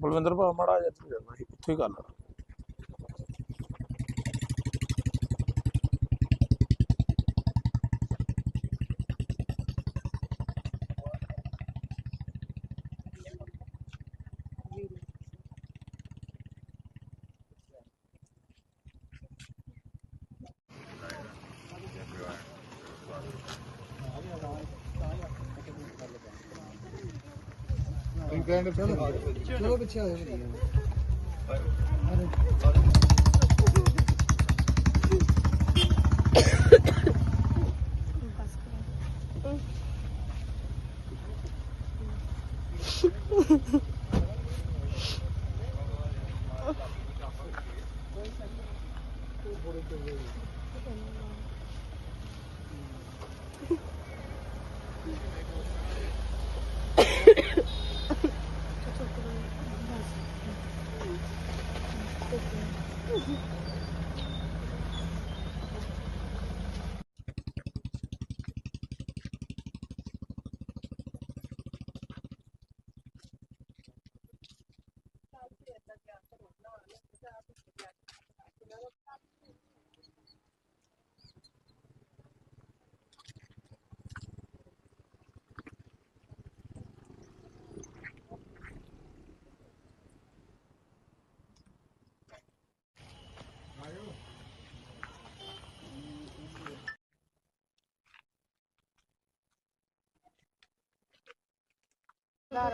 ਬਲਵਿੰਦਰ ਭਾ ਮਾੜਾ ਜਿਹਾ ਇੱਥੇ ਜਾਣਾ ਸੀ ਉੱਥੇ ਹੀ ਗੱਲ ਆ ब्रांड चलो पीछे Thank you. Mm-hmm.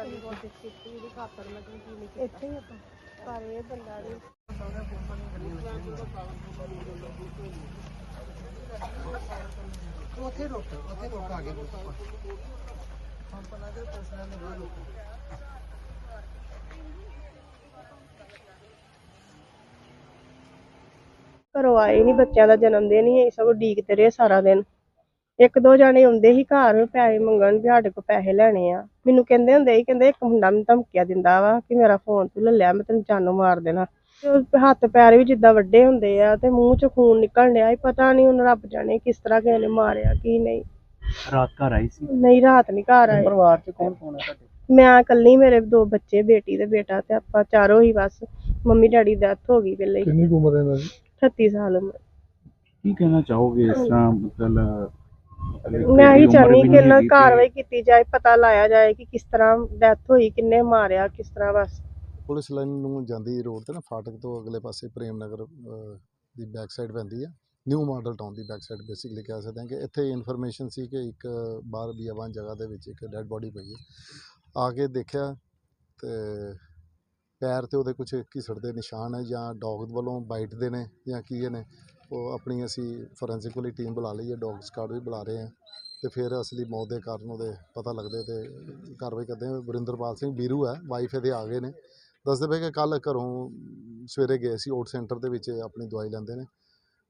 ਚਲੋ ਪਿੱਛੇ ਆ ਜਾਓ ਇੱਥੇ ਹੀ ਆਪਾਂ ਪਰ ਇਹ ਬੰਦਾ ਨਹੀਂ ਉੱਥੇ ਰੁਕ ਉੱਥੇ ਰੁਕ ਆ ਗਏ ਪੰਪ ਲਾ ਕੇ ਪਰਸਨਲ ਨੇ ਬਾਹਰ ਰੁਕ? ਘਰੋਂ ਆਏ ਨਹੀਂ ਬੱਚਿਆਂ ਦਾ ਜਨਮ ਦਿਨ ਹੀ ਸਗੋਂ ਡੀਕਦੇ ਰਹੇ ਸਾਰਾ ਦਿਨ। ਇੱਕ ਦੋ ਜਾਣੇ ਆਉਂਦੇ ਸੀ ਘਰ ਪੈਸੇ ਮੰਗਣ ਵੀ ਸਾਡੇ ਕੋਲ ਪੈਸੇ ਲੈਣੇ ਆ। ਮੈਨੂੰ ਕਹਿੰਦੇ ਹੁੰਦੇ ਸੀ ਕਹਿੰਦੇ ਇੱਕ ਮੁੰਡਾ ਮੈਨੂੰ ਧਮਕੀਆਂ ਦਿੰਦਾ ਵਾ ਕਿ ਮੇਰਾ ਫੋਨ ਤੂੰ ਲੈ ਲਿਆ ਮੈਂ ਤੈਨੂੰ ਜਾਨੋਂ ਮਾਰ ਦੇਣਾ। ਤੇ ਉਹ ਹੱਥ ਪੈਰ ਵੀ ਜਿੱਦਾਂ ਵੱਡੇ ਹੁੰਦੇ ਆ ਤੇ ਮੂੰਹ ਚ ਖੂਨ ਨਿਕਲਣ ਡਿਆ ਸੀ ਪਤਾ ਨਹੀਂ ਹੁਣ ਰੱਬ ਜਾਣੇ ਕਿਸ ਤਰ੍ਹਾਂ ਕਿਸੇ ਨੇ ਮਾਰਿਆ ਕੀ ਨਹੀਂ। ਰਾਤ ਘਰ ਆਈ ਸੀ? ਨਹੀਂ ਰਾਤ ਨਹੀਂ ਘਰ ਆਏ। ਪਰਿਵਾਰ ਚ ਕੌਣ ਕੌਣ ਹੈ ਤੁਹਾਡੇ? ਮੈਂ ਇਕੱਲੀ ਮੇਰੇ ਦੋ ਬੱਚੇ ਬੇਟੀ ਤੇ ਬੇਟਾ ਤੇ ਆਪਾਂ ਚਾਰੋਂ ਹੀ ਬਸ ਮੰਮੀ ਡੈਡੀ ਦੀ ਡੈਥ ਹੋ ਗਈ ਪਹਿਲੇ ਹੀ। ਕਿੰਨੀ ਕੁ ਉਮਰ ਹੈ ਇਹਨਾਂ ਦੀ? 38 ਸਾਲ ਉਮਰ। ਕੀ ਕਹਿਣਾ ਚਾਹੋਗੇ ਇਸ ਤਰ੍ਹਾਂ ਮਤਲਬ ਮੈਂ ਹੀ ਚਾਹਨੀ ਕਿ ਇਹਨਾਂ ਕਾਰਵਾਈ ਕੀਤੀ ਜਾਏ ਪਤਾ ਲਾਇਆ ਜਾਏ ਕਿ ਕਿਸ ਤਰ੍ਹਾਂ ਡੈਥ ਹੋਈ ਕਿੰਨੇ ਮਾਰਿਆ ਕਿਸ ਤਰ੍ਹਾਂ ਬਸ। ਪੁਲਿਸ ਲਾਈਨ ਨੂੰ ਜਾਂਦੀ ਰੋਡ ਤੇ ਨਾ ਫਾਟਕ ਤੋਂ ਅਗਲੇ ਪਾਸੇ ਪ੍ਰੇਮ ਨਗਰ ਅਹ, ਦੀ ਬੈਕ ਸਾਈਡ ਪੈਂਦੀ ਹੈ ਨਿਊ ਮਾਡਲ ਟਾਊਨ ਦੀ ਬੈਕ ਸਾਈਡ ਬੇਸਿਕਲੀ ਕਹਿ ਸਕਦੇ ਹਾਂ ਕਿ ਇੱਥੇ ਇਨਫੋਰਮੇਸ਼ਨ ਸੀ ਕਿ ਇੱਕ ਬਾਹਰ ਬੀਆਬਾਨ ਜਗ੍ਹਾ ਦੇ ਵਿੱਚ ਇੱਕ ਡੈੱਡ ਬੋਡੀ ਪਈ ਹੈ ਆ ਕੇ ਦੇਖਿਆ ਤੇ ਪੈਰ ਤੇ ਉਹਦੇ ਕੁਝ ਘਿਸੜ ਦੇ ਨਿਸ਼ਾਨ ਹੈ ਜਾਂ ਡੌਗ ਵੱਲੋਂ ਬਾਈਟ ਦੇ ਨੇ ਜਾਂ ਕੀ ਇਹ ਨੇ ਉਹ ਆਪਣੀ ਅਸੀਂ ਫੋਰੈਂਸਿਕ ਵਾਲੀ ਟੀਮ ਬੁਲਾ ਲਈ ਹੈ ਡੌਗ ਸਕਾਡ ਵੀ ਬੁਲਾ ਰਹੇ ਹਾਂ ਅਤੇ ਫਿਰ ਅਸਲੀ ਮੌਤ ਦੇ ਕਾਰਨ ਉਹਦੇ ਪਤਾ ਲੱਗਦੇ ਅਤੇ ਕਾਰਵਾਈ ਕਰਦੇ ਹਾਂ। ਵਰਿੰਦਰਪਾਲ ਸਿੰਘ ਬੀਰੂ ਹੈ ਵਾਈਫ ਇਹਦੇ ਆ ਗਏ ਨੇ। ਦੱਸਦੇ ਪਏ ਕਿ ਕੱਲ੍ਹ ਘਰੋਂ ਸਵੇਰੇ ਗਏ ਸੀ ਓਟ ਸੈਂਟਰ ਦੇ ਵਿੱਚ ਆਪਣੀ ਦਵਾਈ ਲੈਂਦੇ ਨੇ।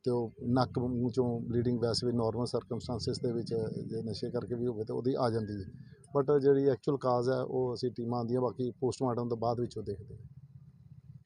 ਅਤੇ ਉਹ ਨੱਕ ਮੂੰਹ ਚੋਂ ਬਲੀਡਿੰਗ ਵੈਸੇ ਵੀ ਨੋਰਮਲ ਸਰਕਮਸਟਾਂਸਿਸ ਦੇ ਵਿੱਚ, ਜੇ ਨਸ਼ੇ ਕਰਕੇ ਵੀ ਹੋਵੇ ਤਾਂ ਉਹਦੀ ਆ ਜਾਂਦੀ ਹੈ। ਬਟ ਜਿਹੜੀ ਐਕਚੁਅਲ ਕਾਜ਼ ਹੈ, ਉਹ ਅਸੀਂ ਟੀਮਾਂ ਆਉਂਦੀਆਂ ਬਾਕੀ ਪੋਸਟਮਾਰਟਮ ਤੋਂ ਬਾਅਦ ਵਿੱਚ ਉਹ ਦੇਖਦੇ ਹਾਂ।